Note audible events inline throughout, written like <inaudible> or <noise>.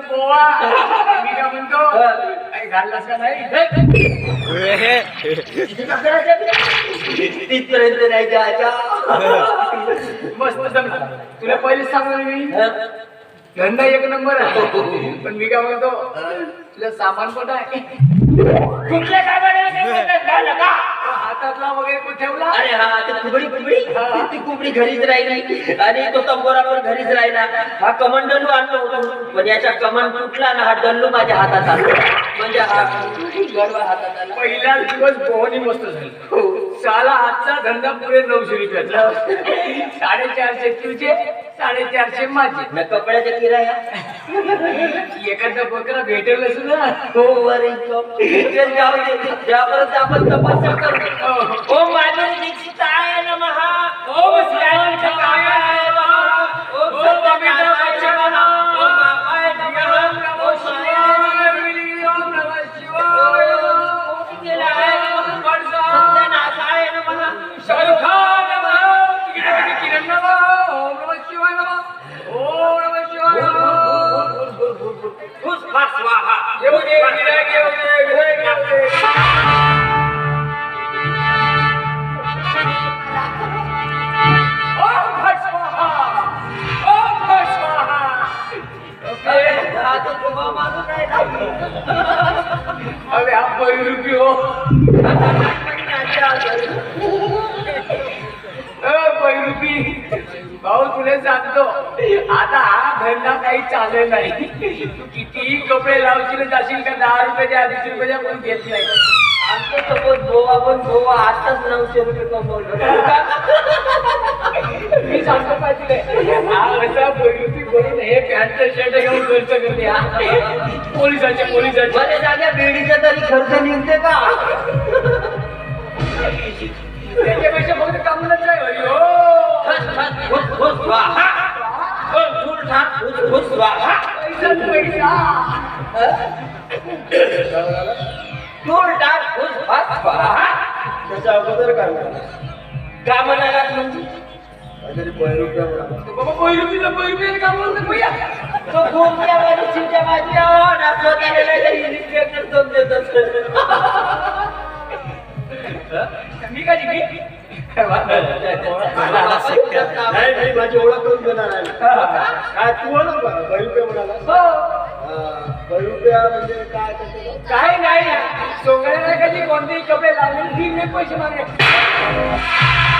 पोवा मी काय म्हणतो काही घाललास का नाही? तिथपर्यंत नाही जायच्या मस्त. तुला पहिलेच सांगतो मी. धंदा एक नंबर आहे. पण मी काय म्हणतो तुला सामान पण आहे? कुठल्या हातातला वगैरे कुठे ठेवला? अरे हा ते कुबडी कुबडी ती कुबडी घरीच राहिली. आणि तो तंबोरा पण घरीच राहिला. हा कमंडलू आणलो होतो. पण याच्या कमंड तुटला ना हा डल्लू माझ्या हातात आला. म्हणजे हा गडवा हातात आला. पहिला दिवस पोहणी मस्त झाली. साला आजचा धंदा पुरे नऊशे रुपयाचा साडेचारशे तुझे साडेचारशे माझे न कपड्याच्या किराया एखादा बकरा भेटेलच ना हो वर जाऊ दे त्यापर्यंत आपण तपस्या करू ओम माधुरी अरे हा पैरुपी हो. पैरुपी भाऊ तुला सांगतो आता हा धंदा काही चालेल नाही. तू कितीही कपडे लावशील जाशील का दहा रुपयाच्या अडीच रुपयाच्या पण घेत नाही. आमचं सपोज गोवा पण गोवा आताच नऊशे रुपये कमवलं मी सांगतो पाहिजे हा असा पैरुपी करून हे पॅन्ट शर्ट घेऊन खर्च करते पोलिसाचे पोलिसाचे. बरे जाग्या बेडीचा तरी खर्च निघते का? त्याच्यापेक्षा फक्त कामूनच आहे हरी हो. पैसा फस, स्वाहा. त्याच्या अगोदर काय म्हणा का म्हणजे बाबा पैरुपीला पैरुपीला काम म्हणतो भैया तो गोमच्या वरचीच्या माझ्यावर ना स्वतःला नाही तरी इन्स्पेक्टर समजत असेल. मी का जिंकली? नाही मी माझी ओळख करून देणार आहे. काय तू ओळख म्हणाला. हो. म्हणजे काय नाही. सोंगड्याला कधी कोणतेही कपडे लावले तीन पैसे मागायचे याला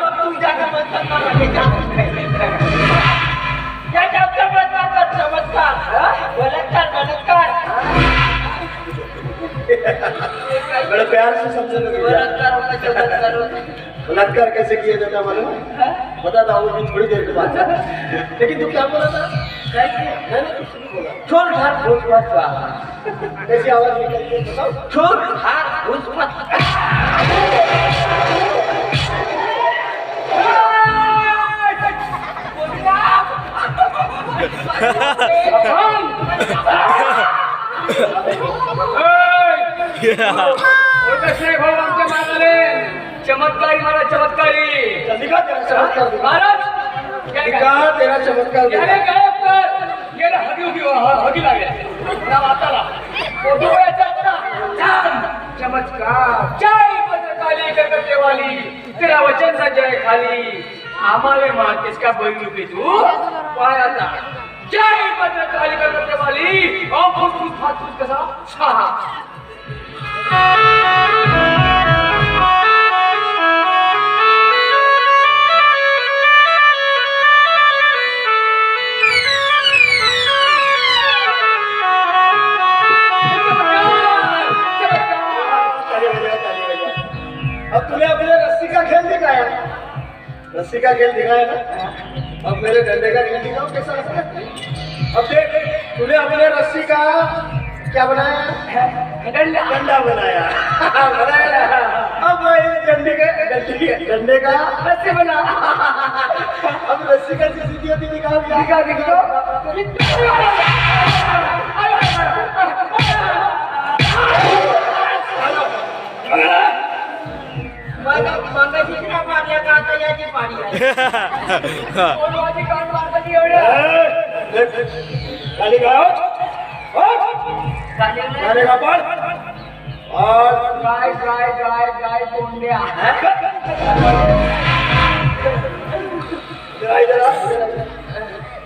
बड़े प्यार से समझने बलात्कार कैसे किया जाता मालूम? बता था वो भी थोड़ी देर के बाद। लेकिन तू क्या बोला था? मैंने छोड़ ठार फूस फस कैसी आवाज निकलती है? बताओ। छोड़ हार फूस फस चमत्कारी महाराज चमत्कारी महाराज क्या तेरा चमत्कार। गायब कर ये हगी उगी हगी लागे ना वाताला फ़ोटो याचा चमत्कार जय भद्रकाली करते वाली तेरा वचन सा जय खाली आमाले माँ किसका बन चुकी तू पाया था जय बजरंग काली करने वाली और फुसफुस फातफुस के साथ साहा कैसा लगता है अब देख तूने अपने रस्सी का क्या बनाया? डंडा। डंडा बनाया। बनाया अब इस डंडे के डंडे के डंडे का रस्सी बना। अब रस्सी का सीसीटीवी दिखा दिखा दिखा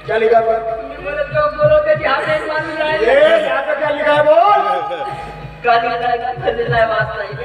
क्या लिखा है क्या लिखा है बोल क्या लिखा है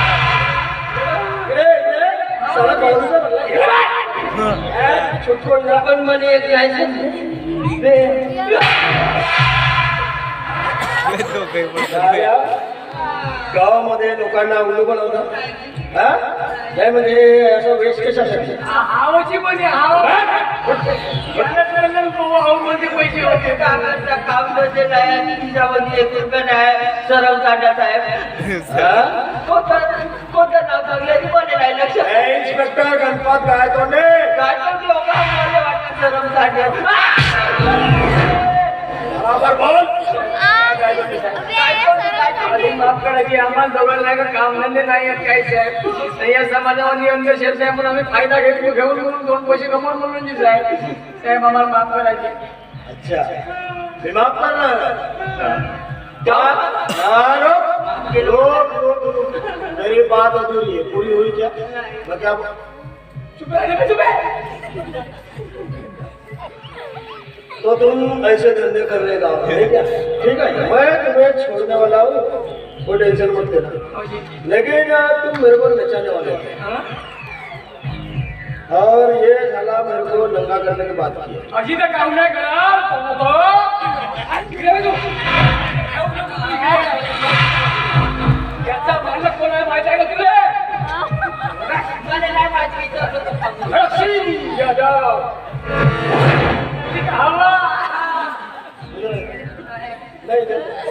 सगळं पोलीस छुटको पण म्हणे एक लायसन गावामध्ये लोकांना हा? काय म्हणजे असं वेश कशासाठी? आ- आवची आव आव म्हणजे पैसे होते. काम नाही आणि तिच्यामध्ये एक रुपये नाही सरळ काढा साहेब. हा? कोणतं कोणतं नाव ती म्हणे नाही लक्षात? हे इन्स्पेक्टर गणपत काय पण मला वाटतं सरळ माफ़ करा की आम्हाला दोघांना नाही का कामधंदे नाही आहेत काही साहेब नाही या समाजामध्ये अंधश्रद्धा आहे म्हणून आम्ही फ़ायदा घेतो घेऊन म्हणून दोन पैसे कमवून म्हणून जी साहेब साहेब आम्हाला माफ़ करायचे. अच्छा. मी माफ़ करणार. मेरी बात अधूरी है पूरी हुई क्या? मैं क्या चुप चुप तो तुम ऐसे धंधे करने का ठीक ठीक है। मैं तुम्हें छोड़ने वाला हूँ। कोई टेंशन मत लेना। लेकिन अ, तुम मेरे को नचाने वाले हो। और ये साला मेरे को नंगा करने की बात की अशी तर काम. इकडे बघ तू. याचा मालक कोण आहे माहिती आहे का तुला नाही।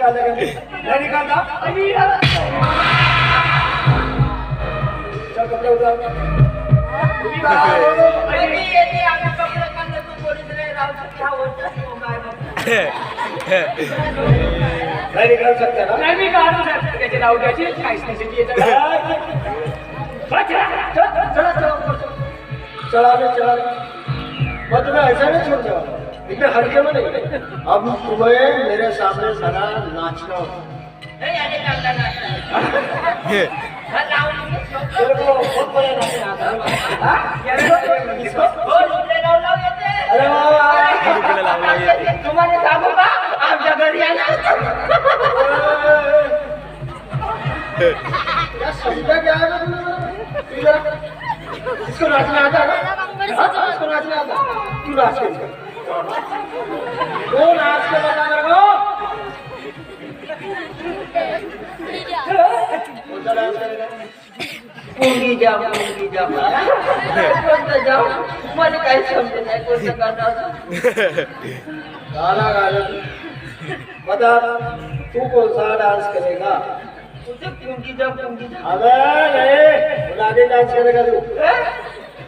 निकाल देगा नहीं निकालता कपड़े ना नाही मी त्याची नाव काहीच नाही चला, चला, चला, चला, ऐसा इतने हल्के में नहीं? अब सुबह मेरे सामने सारा नाचना। ये। हाँ? तुम्हारे आप जगह क्या है? इसको नाचना आता है? इसको हाँ, नाचना आता है? तू नाच कौन आज के बता मेरे को? पूरी जा पूरी जा कौन तो जाओ मन का समझ नहीं कौन सा करना गाना गाना बता तू कौन सा डांस करेगा? तुझे पूरी जा पूरी जा अबे नहीं बुला दे डांस करेगा तू।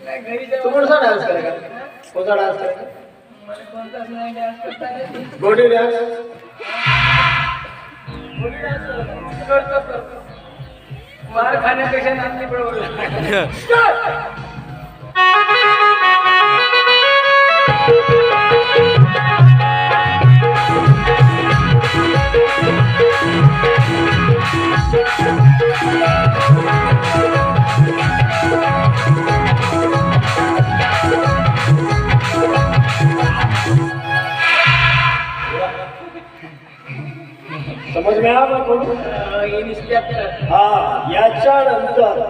तू कोणता डान्स कोणता डान्स. गोडी डान्स करतो, करतो. मार खाण्यापेक्षा बरोबर <laughs> <laughs> हा याच्यानंतर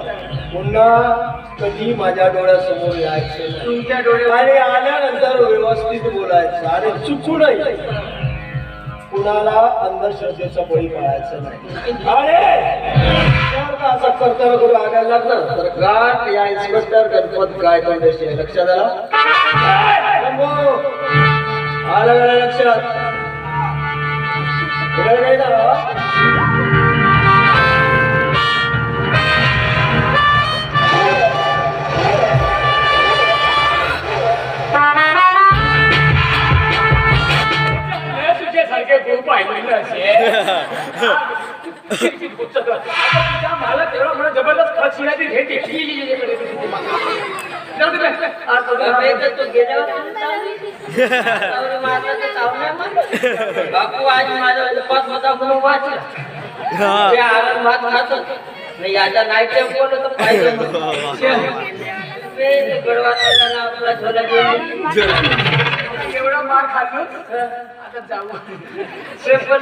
पुन्हा कधी माझ्या डोळ्यासमोर यायचे. तुमच्या डोळे आणि आल्यानंतर व्यवस्थित बोलायचं. आणि चुकूनही कुणाला अंधश्रद्धेचा बळी पडायचं नाही. आणि असं करताना कुठे आगायला लागलं तर घाट या इन्स्पेक्टर गणपत काय कंडिशन लक्षात आला. आलं लक्षात. ना बापू आज माझा पाच होता म्हणून वाचला. ते आराम भात खात. नाही आता तर पाहिजे <laughs> <laughs> एवढा मार खाल्लो आता जाऊ. पण